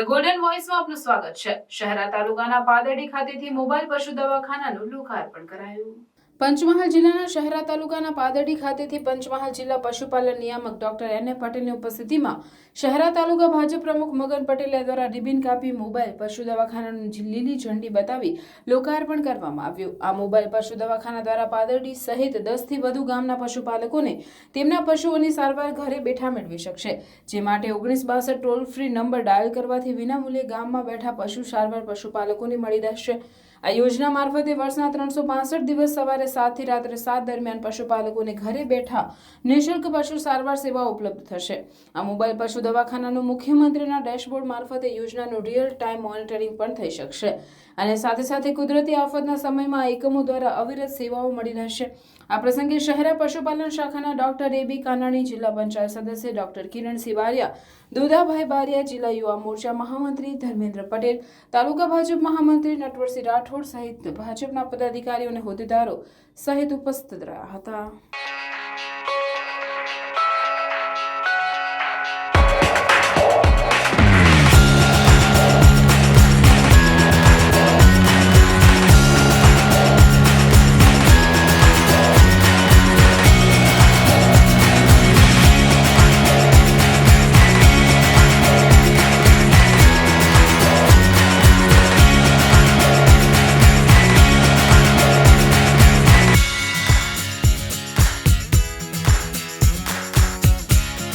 The golden વોઇસમાં આપનું સ્વાગત છે. શહેરા તાલુકાના પાદરડી ખાતેથી મોબાઈલ પશુ દવાખાનાનું લોકાર્પણ કરાયું. પંચમહાલ જિલ્લાના શહેરા તાલુકાના પાદરડી ખાતેથી પંચમહાલ જિલ્લા પશુપાલન નિયામક ડોક્ટર એન એ પટેલની ઉપસ્થિતિમાં શહેરા તાલુકા ભાજપ પ્રમુખ મગન પટેલ દ્વારા રિબિન કાપી મોબાઈલ પશુ દવાખાનાનું લીલી ઝંડી બતાવી લોકાર્પણ કરવામાં આવ્યું. આ મોબાઈલ પશુ દવાખાના દ્વારા પાદરડી સહિત દસથી વધુ ગામના પશુપાલકોને તેમના પશુઓની સારવાર ઘરે બેઠા મેળવી શકશે, જે માટે ઓગણીસ બાસઠ ટોલ ફ્રી નંબર ડાયલ કરવાથી વિનામૂલ્યે ગામમાં બેઠા પશુ સારવાર પશુપાલકોને મળી રહેશે. આ યોજના મારફતે વર્ષના ત્રણસો દિવસ સવારે સાતથી રાત્રે સાત દરમિયાન પશુપાલકોને ઘરે બેઠા નિઃશુલ્ક પશુ સારવાર સેવાઓ ઉપલબ્ધ થશે. આ મોબાઈલ પશુ દવાખાનાનું મુખ્યમંત્રીના ડેશબોર્ડ મારફતે યોજનાનું રિયલ ટાઈમ મોનિટરિંગ પણ થઈ શકશે. અને સાથે સાથે કુદરતી આફતના સમયમાં એકમો દ્વારા અવિરત સેવાઓ મળી રહેશે. આ પ્રસંગે શહેરા પશુપાલન શાખાના ડોક્ટર એ બી કાનાણી, જિલ્લા પંચાયત સદસ્ય ડોક્ટર કિરણ સિવારિયા, દુધાભાઈ બારિયા, જિલ્લા યુવા મોરચા મહામંત્રી ધર્મેન્દ્ર પટેલ, તાલુકા ભાજપ મહામંત્રી નટવરસિંહ રાઠોડ સહિત ભાજપના પદાધિકારીઓ અને હોદ્દેદારો સહિત ઉપસ્થિત રહ્યા હતા.